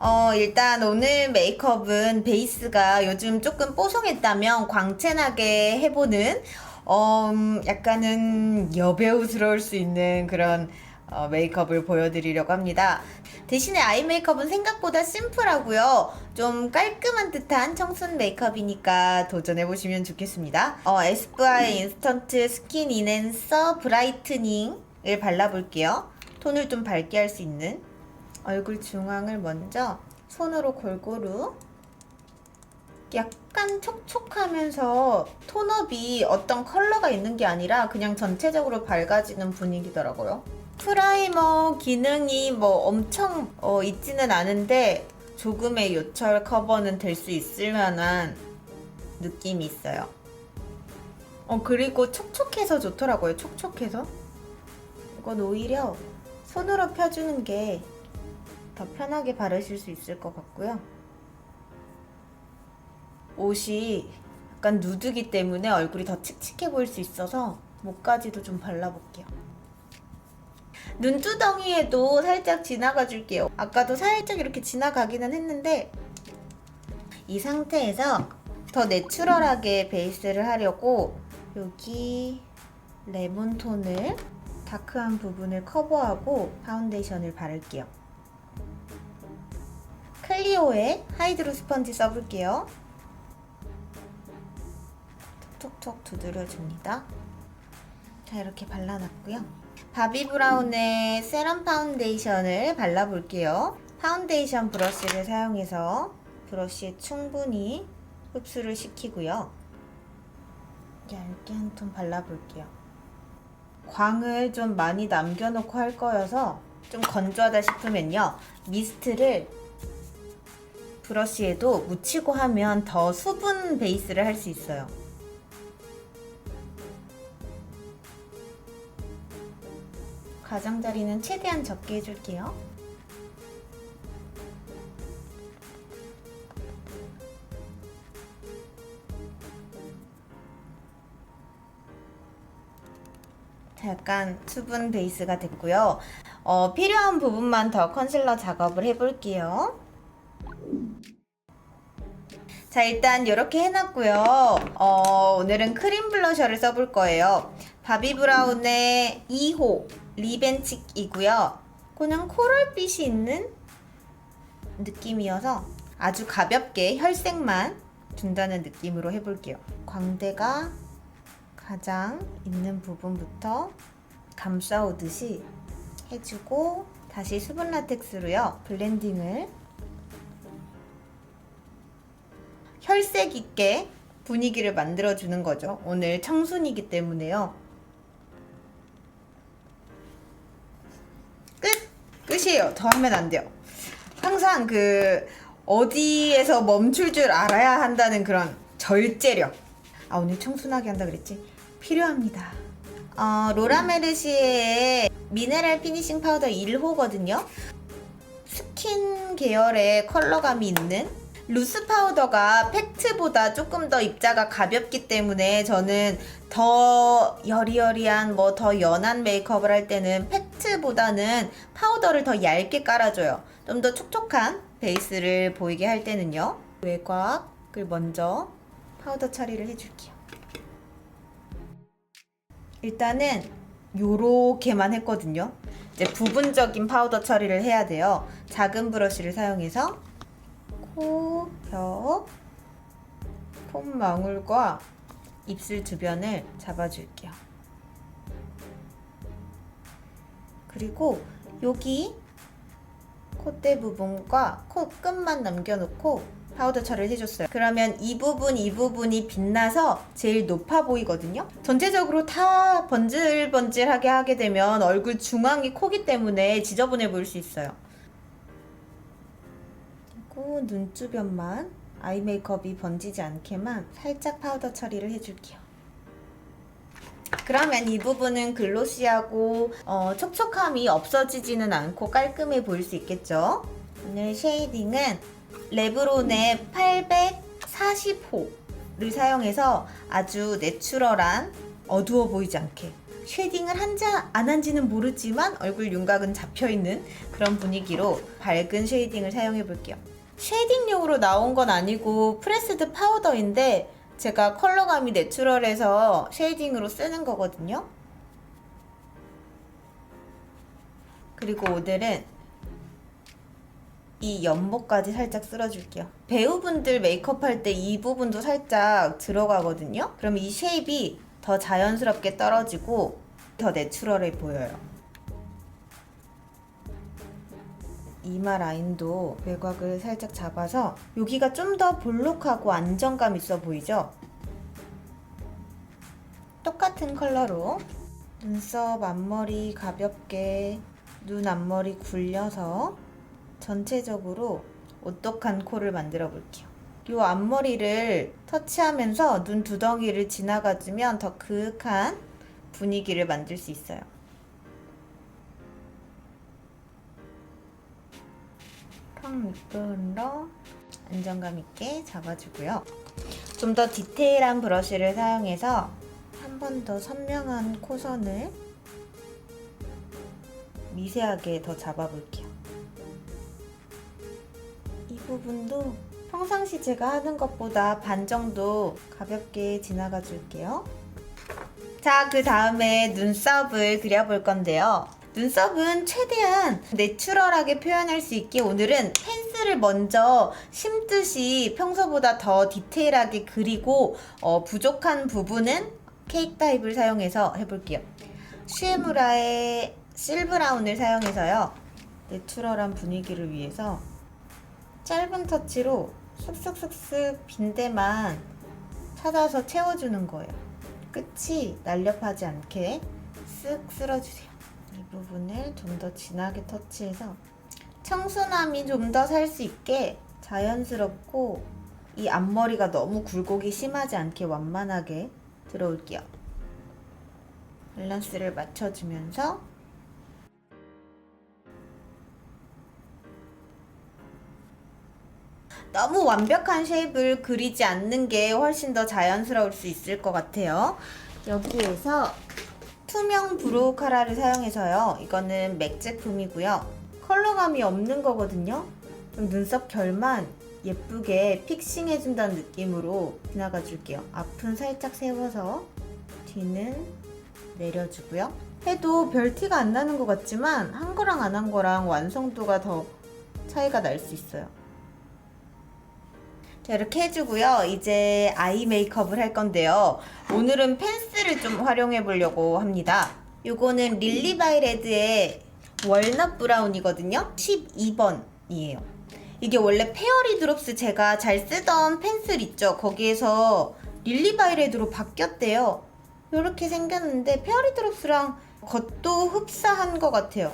어, 일단 오늘 메이크업은 베이스가 요즘 조금 뽀송했다면 광채나게 해보는, 어, 음, 약간은 여배우스러울 수 있는 그런 어, 메이크업을 보여드리려고 합니다. 대신에 아이 메이크업은 생각보다 심플하고요. 좀 깔끔한 듯한 청순 메이크업이니까 도전해보시면 좋겠습니다. 어, 에스쁘아의 인스턴트 스킨 인앤서 브라이트닝을 발라볼게요. 톤을 좀 밝게 할 수 있는 얼굴 중앙을 먼저 손으로 골고루 약간 촉촉하면서 톤업이 어떤 컬러가 있는 게 아니라 그냥 전체적으로 밝아지는 분위기더라고요. 프라이머 기능이 뭐 엄청 어, 있지는 않은데 조금의 요철 커버는 될 수 있을 만한 느낌이 있어요. 어 그리고 촉촉해서 좋더라고요. 촉촉해서. 이건 오히려 손으로 펴주는 게 더 편하게 바르실 수 있을 것 같고요. 옷이 약간 누드기 때문에 얼굴이 더 칙칙해 보일 수 있어서 목까지도 좀 발라볼게요. 눈두덩이에도 살짝 지나가 줄게요. 아까도 살짝 이렇게 지나가기는 했는데 이 상태에서 더 내추럴하게 베이스를 하려고 여기 레몬 톤을 다크한 부분을 커버하고 파운데이션을 바를게요. 클리오의 하이드로 스펀지 써볼게요. 톡톡톡 두드려줍니다. 자, 이렇게 발라놨고요. 바비 브라운의 세럼 파운데이션을 발라볼게요. 파운데이션 브러쉬를 사용해서 브러쉬에 충분히 흡수를 시키고요. 얇게 한 톤 발라볼게요. 광을 좀 많이 남겨놓고 할 거여서 좀 건조하다 싶으면요. 미스트를 브러쉬에도 묻히고 하면 더 수분 베이스를 할 수 있어요. 가장자리는 최대한 적게 해줄게요. 자, 약간 수분 베이스가 됐고요. 어, 필요한 부분만 더 컨실러 작업을 해볼게요. 자, 일단 이렇게 해놨고요. 어, 오늘은 크림 블러셔를 써볼 거예요. 바비 브라운의 2호 리벤칙이고요. 그냥 코랄빛이 있는 느낌이어서 아주 가볍게 혈색만 준다는 느낌으로 해볼게요. 광대가 가장 있는 부분부터 감싸오듯이 해주고 다시 수분 라텍스로요. 블렌딩을 혈색 있게 분위기를 만들어 주는 거죠. 오늘 청순이기 때문에요. 끝이에요. 더 하면 안 돼요. 항상 그 어디에서 멈출 줄 알아야 한다는 그런 절제력. 아 오늘 청순하게 한다 그랬지? 필요합니다. 어, 로라메르시의 미네랄 피니싱 파우더 1호거든요. 스킨 계열의 컬러감이 있는 루스 파우더가 팩트보다 조금 더 입자가 가볍기 때문에 저는 더 여리여리한 뭐 더 연한 메이크업을 할 때는 팩트보다는 파우더를 더 얇게 깔아줘요. 좀 더 촉촉한 베이스를 보이게 할 때는요. 외곽을 먼저 파우더 처리를 해줄게요. 일단은 요렇게만 했거든요. 이제 부분적인 파우더 처리를 해야 돼요. 작은 브러쉬를 사용해서 코, 벽, 콧망울과 입술 주변을 잡아줄게요. 그리고 여기 콧대 부분과 코 끝만 남겨놓고 파우더 처리를 해줬어요. 그러면 이 부분, 이 부분이 빛나서 제일 높아 보이거든요. 전체적으로 다 번질번질하게 하게 되면 얼굴 중앙이 코기 때문에 지저분해 보일 수 있어요. 그리고 눈 주변만 아이 메이크업이 번지지 않게만 살짝 파우더 처리를 해줄게요. 그러면 이 부분은 글로시하고 어, 촉촉함이 없어지지는 않고 깔끔해 보일 수 있겠죠? 오늘 쉐이딩은 레브론의 840호 쉐이딩을 사용해서 아주 내추럴한 어두워 보이지 않게 쉐딩을 한지 안 한지는 모르지만 얼굴 윤곽은 잡혀 있는 그런 분위기로 밝은 쉐이딩을 사용해 볼게요. 쉐이딩용으로 나온 건 아니고 프레스드 파우더인데 제가 컬러감이 내추럴해서 쉐이딩으로 쓰는 거거든요. 그리고 오늘은 이 연목까지 살짝 쓸어줄게요. 배우분들 메이크업 할 때 이 부분도 살짝 들어가거든요. 그럼 이 쉐입이 더 자연스럽게 떨어지고 더 내추럴해 보여요. 이마 라인도 외곽을 살짝 잡아서 여기가 좀 더 볼록하고 안정감 있어 보이죠? 똑같은 컬러로 눈썹 앞머리 가볍게 눈 앞머리 굴려서 전체적으로 오똑한 코를 만들어 볼게요. 이 앞머리를 터치하면서 눈 두덩이를 지나가주면 더 그윽한 분위기를 만들 수 있어요. 턱 밑부분으로 안정감 있게 잡아주고요. 좀 더 디테일한 브러쉬를 사용해서 한 번 더 선명한 코선을 미세하게 더 잡아볼게요. 이 부분도 평상시 제가 하는 것보다 반 정도 가볍게 지나가 줄게요. 자, 그 다음에 눈썹을 그려볼 건데요. 눈썹은 최대한 내추럴하게 표현할 수 있게 오늘은 펜슬을 먼저 심듯이 평소보다 더 디테일하게 그리고 어, 부족한 부분은 케이크 타입을 사용해서 해볼게요. 슈에무라의 실브라운을 사용해서요. 내추럴한 분위기를 위해서 짧은 터치로 쓱쓱쓱쓱 빈대만 찾아서 채워주는 거예요. 끝이 날렵하지 않게 쓱 쓸어주세요. 이 부분을 좀 더 진하게 터치해서 청순함이 좀 더 살 수 있게 자연스럽고 이 앞머리가 너무 굴곡이 심하지 않게 완만하게 들어올게요. 밸런스를 맞춰주면서 너무 완벽한 쉐입을 그리지 않는 게 훨씬 더 자연스러울 수 있을 것 같아요. 여기에서 투명 브로우 카라를 사용해서요. 이거는 맥 제품이고요. 컬러감이 없는 거거든요. 좀 눈썹 결만 예쁘게 픽싱해준다는 느낌으로 지나가 줄게요. 앞은 살짝 세워서 뒤는 내려주고요. 해도 별 티가 안 나는 것 같지만 한 거랑 안 한 거랑 완성도가 더 차이가 날 수 있어요. 자, 이렇게 해주고요. 이제 아이 메이크업을 할 건데요. 오늘은 펜슬을 좀 활용해 보려고 합니다. 요거는 릴리바이레드의 월넛 브라운이거든요. 12번이에요. 이게 원래 페어리 드롭스 제가 잘 쓰던 펜슬 있죠? 거기에서 릴리바이레드로 바뀌었대요. 이렇게 생겼는데 페어리 드롭스랑 겉도 흡사한 것 같아요.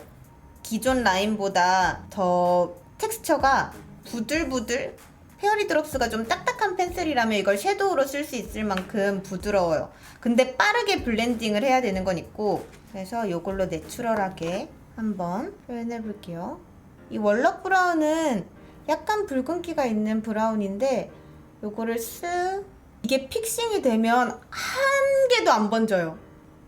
기존 라인보다 더 텍스처가 부들부들 페어리 드롭스가 좀 딱딱한 펜슬이라면 이걸 섀도우로 쓸 수 있을 만큼 부드러워요. 근데 빠르게 블렌딩을 해야 되는 건 있고 그래서 이걸로 내추럴하게 한번 표현해 볼게요. 이 월럭 브라운은 약간 붉은기가 있는 브라운인데 요거를 쓱 이게 픽싱이 되면 한 개도 안 번져요.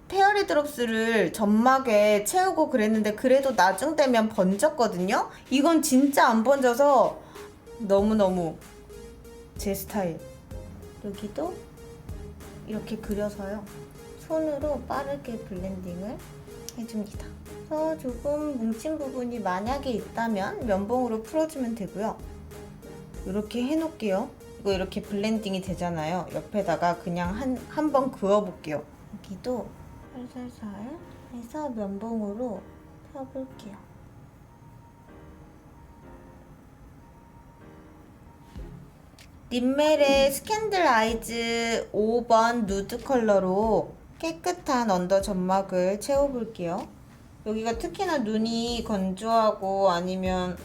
페어리 드롭스를 점막에 채우고 그랬는데 그래도 나중 되면 번졌거든요. 이건 진짜 안 번져서 너무너무 제 스타일. 여기도 이렇게 그려서요. 손으로 빠르게 블렌딩을 해줍니다. 그래서 조금 뭉친 부분이 만약에 있다면 면봉으로 풀어주면 되고요. 이렇게 해놓을게요. 이거 이렇게 블렌딩이 되잖아요. 옆에다가 그냥 한, 한 번 그어볼게요. 여기도 살살살 해서 면봉으로 펴볼게요. 림멜의 스캔들 아이즈 5번 누드 컬러로 깨끗한 언더 점막을 채워볼게요. 여기가 특히나 눈이 건조하고 아니면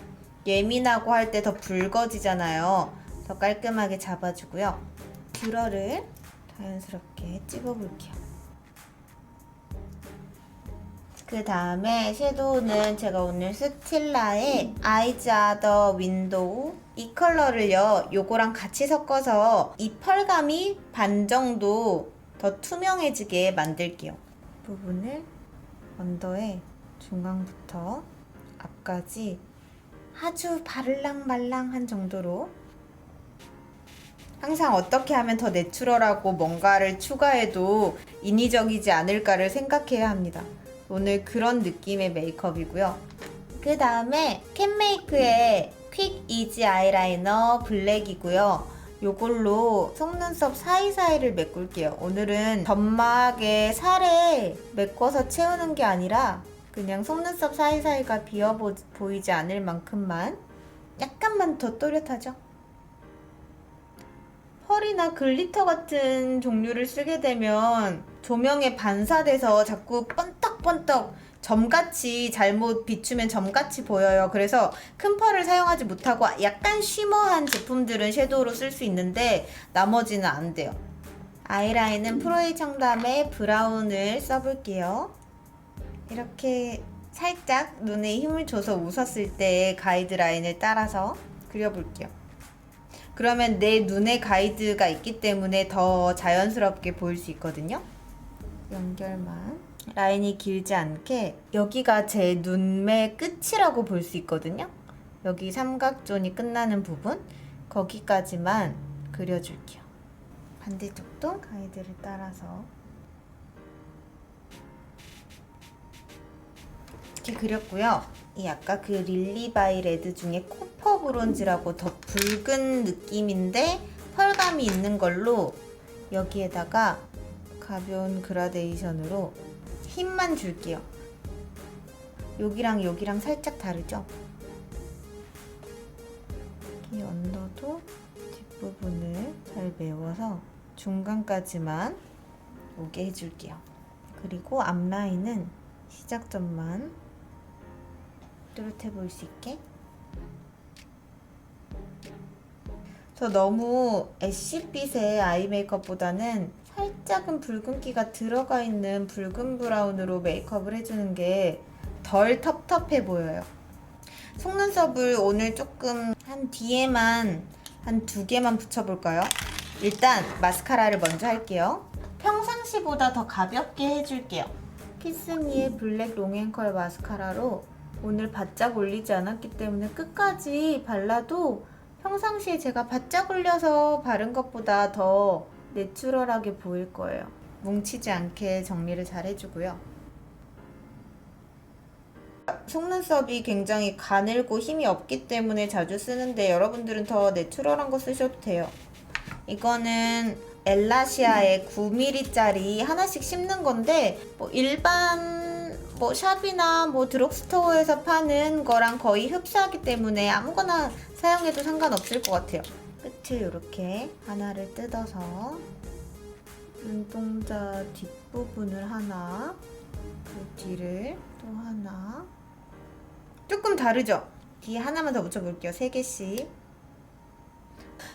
예민하고 할 때 더 붉어지잖아요. 더 깔끔하게 잡아주고요. 뷰러를 자연스럽게 찍어볼게요. 그 다음에 섀도우는 제가 오늘 스틸라의 아이즈 아더 윈도우 이 컬러를요, 요거랑 같이 섞어서 이 펄감이 반 정도 더 투명해지게 만들게요. 부분을 언더에 중앙부터 앞까지 아주 바를랑말랑한 정도로 항상 어떻게 하면 더 내추럴하고 뭔가를 추가해도 인위적이지 않을까를 생각해야 합니다. 오늘 그런 느낌의 메이크업이고요. 그 다음에 캔메이크의 퀵 이지 아이라이너 블랙이고요. 요걸로 속눈썹 사이사이를 메꿀게요. 오늘은 점막에 살에 메꿔서 채우는 게 아니라 그냥 속눈썹 사이사이가 비어 보- 보이지 않을 만큼만 약간만 더 또렷하죠? 펄이나 글리터 같은 종류를 쓰게 되면 조명에 반사돼서 자꾸 번떡번떡 점같이 잘못 비추면 점같이 보여요. 그래서 큰 펄을 사용하지 못하고 약간 쉬머한 제품들은 섀도우로 쓸 수 있는데 나머지는 안 돼요. 아이라인은 프로이 청담의 브라운을 써볼게요. 이렇게 살짝 눈에 힘을 줘서 웃었을 때 가이드라인을 따라서 그려볼게요. 그러면 내 눈에 가이드가 있기 때문에 더 자연스럽게 보일 수 있거든요. 연결만 라인이 길지 않게 여기가 제 눈매 끝이라고 볼 수 있거든요. 여기 삼각존이 끝나는 부분 거기까지만 그려줄게요. 반대쪽도 가이드를 따라서 이렇게 그렸고요. 이 아까 그 릴리바이 레드 중에 코퍼 브론즈라고 더 붉은 느낌인데 펄감이 있는 걸로 여기에다가 가벼운 그라데이션으로 힘만 줄게요. 여기랑 여기랑 살짝 다르죠? 이 언더도 뒷부분을 잘 메워서 중간까지만 오게 해줄게요. 그리고 앞라인은 시작점만 뚜렷해 보일 수 있게 저 너무 애쉬빛의 아이 메이크업보다는 살짝은 붉은기가 들어가 있는 붉은 브라운으로 메이크업을 해주는 게 덜 텁텁해 보여요. 속눈썹을 오늘 조금 한 뒤에만 한 두 개만 붙여볼까요? 일단 마스카라를 먼저 할게요. 평상시보다 더 가볍게 해줄게요. 키스미의 블랙 롱앤컬 마스카라로 오늘 바짝 올리지 않았기 때문에 끝까지 발라도 평상시에 제가 바짝 올려서 바른 것보다 더 내추럴하게 보일 거예요. 뭉치지 않게 정리를 잘 해주고요. 속눈썹이 굉장히 가늘고 힘이 없기 때문에 자주 쓰는데 여러분들은 더 내추럴한 거 쓰셔도 돼요. 이거는 엘라시아의 9mm짜리 하나씩 씹는 건데 뭐 일반 뭐 샵이나 뭐 드럭스토어에서 파는 거랑 거의 흡사하기 때문에 아무거나 사용해도 상관없을 것 같아요. 끝을 이렇게 하나를 뜯어서 눈동자 뒷부분을 하나 그 뒤를 또 하나 조금 다르죠? 뒤에 하나만 더 붙여볼게요. 세 개씩.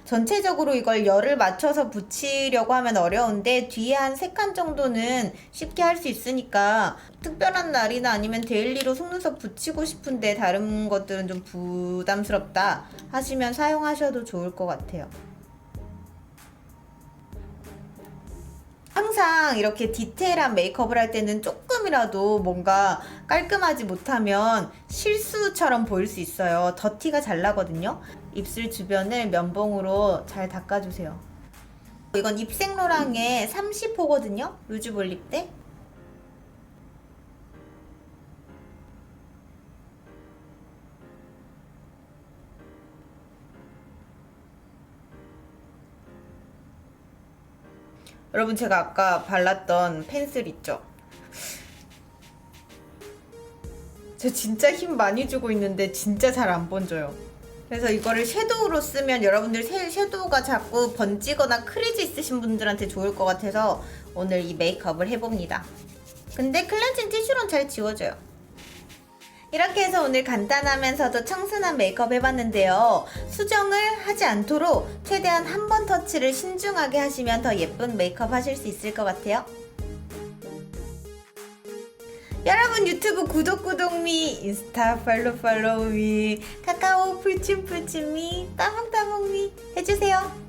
전체적으로 이걸 열을 맞춰서 붙이려고 하면 어려운데 뒤에 한 세 칸 정도는 쉽게 할 수 있으니까 특별한 날이나 아니면 데일리로 속눈썹 붙이고 싶은데 다른 것들은 좀 부담스럽다 하시면 사용하셔도 좋을 것 같아요. 항상 이렇게 디테일한 메이크업을 할 때는 조금이라도 뭔가 깔끔하지 못하면 실수처럼 보일 수 있어요. 더티가 잘 나거든요. 입술 주변을 면봉으로 잘 닦아주세요. 이건 입생로랑의 30호거든요. 루즈 볼립 때. 여러분 제가 아까 발랐던 펜슬 있죠? 저 진짜 힘 많이 주고 있는데 진짜 잘 안 번져요. 그래서 이거를 섀도우로 쓰면 여러분들 섀- 섀도우가 자꾸 번지거나 크리즈 있으신 분들한테 좋을 것 같아서 오늘 이 메이크업을 해봅니다. 근데 클렌징 티슈로는 잘 지워져요. 이렇게 해서 오늘 간단하면서도 청순한 메이크업 해봤는데요. 수정을 하지 않도록 최대한 한 번 터치를 신중하게 하시면 더 예쁜 메이크업 하실 수 있을 것 같아요. 여러분 유튜브 구독 구독미 인스타 팔로우 팔로우미 카카오 풀침풀침미 따봉따봉미 해주세요